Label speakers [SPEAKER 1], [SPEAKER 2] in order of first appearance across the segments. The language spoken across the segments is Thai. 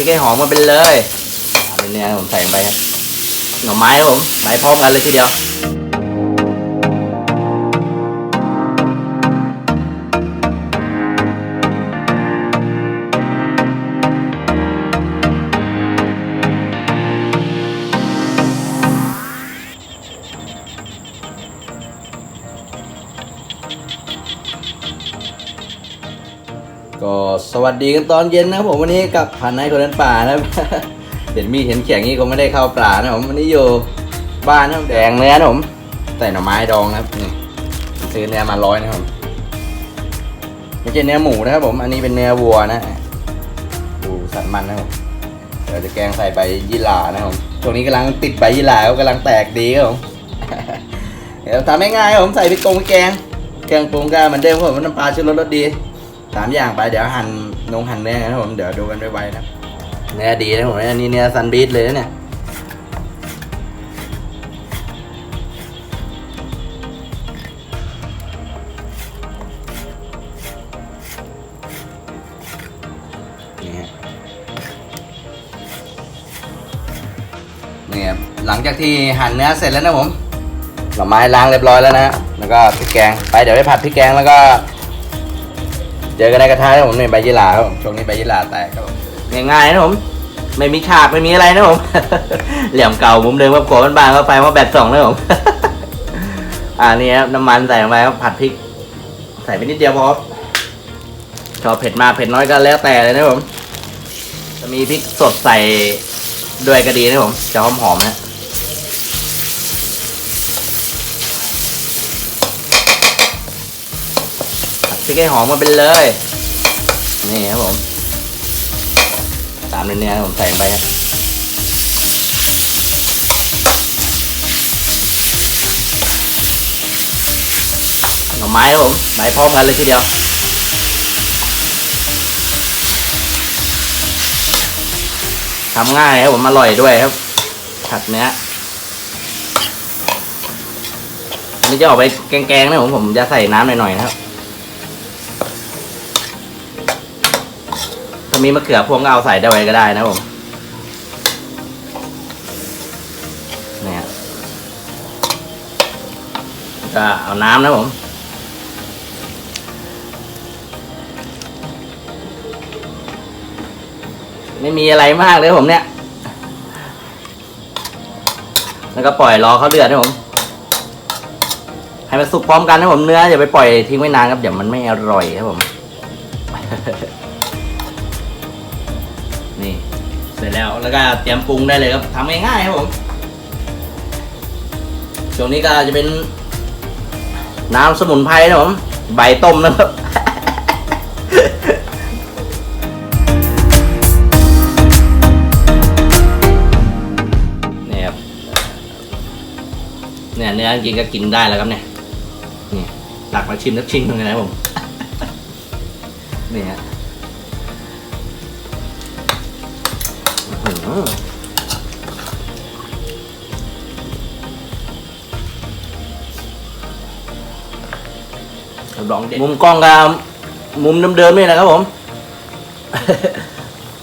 [SPEAKER 1] ริกให้หอมมาเป็นเลยเอาเป็นเนี่ยผมใส่ลงไปครับหน่อไม้ครับผมใบพร้อมกันเลยทีเดียว ก็สวัสดีกันตอนเย็นนะครับผมวันนี้กับพันไนคนนั้นป่านะเห็นมีเห็นเขียงนี้คงไม่ได้เข้าป่านะผมวันนี้อยู่บ้านนะแดงเนื้อนะผมใส่หน่อไม้ดองนะครับนี่ซื้อเนื้อมาร้อยนะครับผมไม่ใช่เนื้อหมูนะครับผมอันนี้เป็นเนื้อวัวนะดูสันมันนะครับผมเดี๋ยวจะแกงใส่ใบยี่หร่านะครับผมช่วงนี้กำลังติดใบยี่หร่าก็กำลังแตกดีครับผมเดี๋ยวทำง่ายๆผมใส่พริกกงพริกแกงเครื่องปรุงก็เหมือนเดิมครับผมน้ำปลาชูรสรสดี สามอย่างไปเดี๋ยวหั่นนงหั่นเนื้อนะครับผมเดี๋ยวดูกันไวๆนะเนื้อดีนะผมอันนี้เนื้อซันบีทเลยนะเนี่ยนี่ฮะนี่ครับหลังจากที่หั่นเนื้อเสร็จแล้วนะผมหน่อไม้ล้างเรียบร้อยแล้วนะแล้วก็พริกแกงไปเดี๋ยวไปผัดพริกแกงแล้วก็ เจอกันในกระทะครับผมในใบยี่หร่าครับผมช่วงนี้ใบยี่หร่าแตกครับผมง่ายๆนะผม ไม่มีฉากไม่มีอะไรนะผม เหลี่ยมเก่ามุมเดิมครับโกมันบางก็ไฟมาแบตสองนะผม อ่านี่ครับน้ำมันใส่ลงไปครับผัดพริก ใส่ไปนิดเดียวพอชอบเผ็ดมากเผ็ดน้อยก็แล้วแต่เลยนะผม จะมีพริกสดใส่ด้วยก็ดีนะผม จะหอมๆนะ ริกให้หอมมาเป็นเลย นี่ครับผมตามเนื้อผมใส่ลงไปครับหน่อไม้ครับผมใบพร้อมกันเลยทีเดียวทำง่ายครับผมอร่อยด้วยครับ ผัดเนื้อนนี้จะออกไปแกงๆนะผมผมจะใส่น้ำหน่อยๆนะครับ ถ้า มีมะเขือพวงก็เอาใส่ได้ไว้ก็ได้นะผมเนี่ยก็เอาน้ำนะผมไม่มีอะไรมากเลยผมเนี่ย แล้วก็ปล่อยรอเขาเดือดนะผม ให้มันสุกพร้อมกันนะผมเนื้ออย่าไปปล่อยทิ้งไว้นานครับเดี๋ยวมันไม่อร่อยครับผม เสร็จแล้วแล้วก็เตรียมปรุงได้เลยครับทำง่ายๆครับผมช่วงนี้ก็จะเป็น น้ำสมุนไพรนะผมใบต้มนะครับเนี่ยครับเนี่ยเนื้อจริงก็กินได้แล้วครับเนี่ยนี่ตักมาชิมสักชิ้นหนึงนะครับผมนี่ฮะอื้อหือรับรองเด็ดมุมกล้องกับมุมเดิมๆนี่แหละครับผม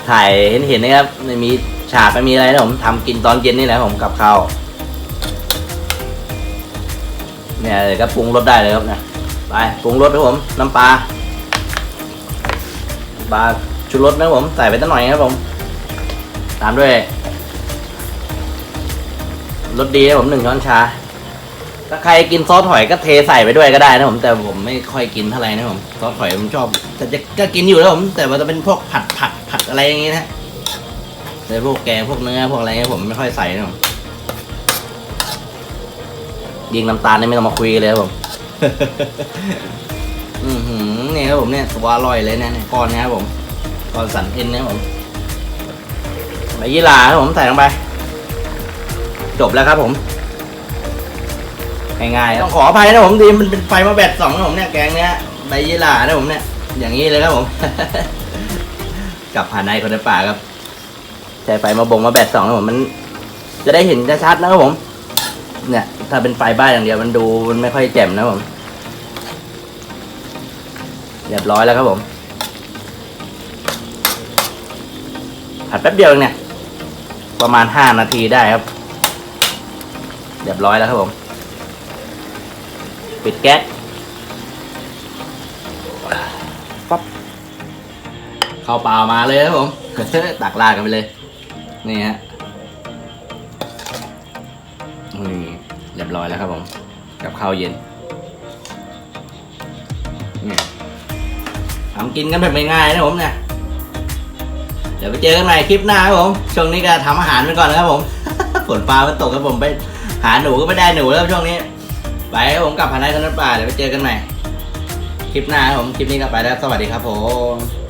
[SPEAKER 1] ถ่ายเห็นเห็นๆนะครับม่มีฉากไม่มีอะไรนะผมทำกินตอนเย็นนี่แหละผมกับข้าวเนี่ยเดี๋ยวก็ปรุงรสได้เลยครับเนี่ยไปปรุงรสครับผม น้ำปลาปลาชูรสนะผมใส่ไปตั้งหน่อยครับผม ตามด้วยรสดีครับผมหนึ่งช้อนชา ถ้าใครกินซอสหอยก็เทใส่ไปด้วยก็ได้นะผม แต่ผมไม่ค่อยกินเท่าไหร่นะผมซอสหอยผมชอบ แต่จะก็กินอยู่แล้วผม แต่ว่าจะเป็นพวกผัดผัดผัดอะไรอย่างงี้นะในพวกแกงพวกเนื้อพวกอะไรเงี้ยผมไม่ค่อยใส่นะผมยิงน้ำตาลนี่ไม่ต้องมาคุยกันเลยครับผม อือหือนี่ครับผมเนี่ยตัวอร่อยเลยนะเนี่ยก้อนเนี้ครับผมก้อนสันเอ็นนะครับผม ใบยี่หร่าครับผมใส่ลงไป จบแล้วครับผมง่ายๆต้องขออภัยนะผมดีมันเป็นไฟมาแบตสองนะผมเนี่ยแกงเนี้ยใบยี่หร่านะผมเนี่ย อย่างนี้เลยครับผม กับผ่านในคนในป่าครับใช้ไฟมาบ่งมาแบตสองนะผมมัน จะได้เห็นชัดๆนะครับผม เนี่ย ถ้าเป็นไฟบ้านอย่างเดียวมันดูมันไม่ค่อยแจ่มนะผมเรียบร้อยแล้วครับผมผัดแป๊บเดียวเองเนี่ย ประมาณห้านาทีได้ครับ เรียบร้อยแล้วครับผม ปิดแก๊สปั๊บเข้าเปล่ามาเลยครับผม ตักลาดกันไปเลย นี่ฮะนี่เรียบร้อยแล้วครับผม กับข้าวเย็นนี่ทำกินกันแบบง่ายๆนะผมเนี่ย เดี๋ยวไปเจอกันใหม่คลิปหน้าครับผมช่วงนี้ก็ทำอาหารไปก่อนนะครับผมฝนฟ้ามันตกครับผมไปหาหนูก็ไม่ได้หนูแล้วช่วงนี้ ไปครับผมกลับพันาคนนั้นป่าเดี๋ยวไปเจอกันใหม่คลิปหน้าครับผมคลิปนี้ก็ไปแล้วสวัสดีครับผม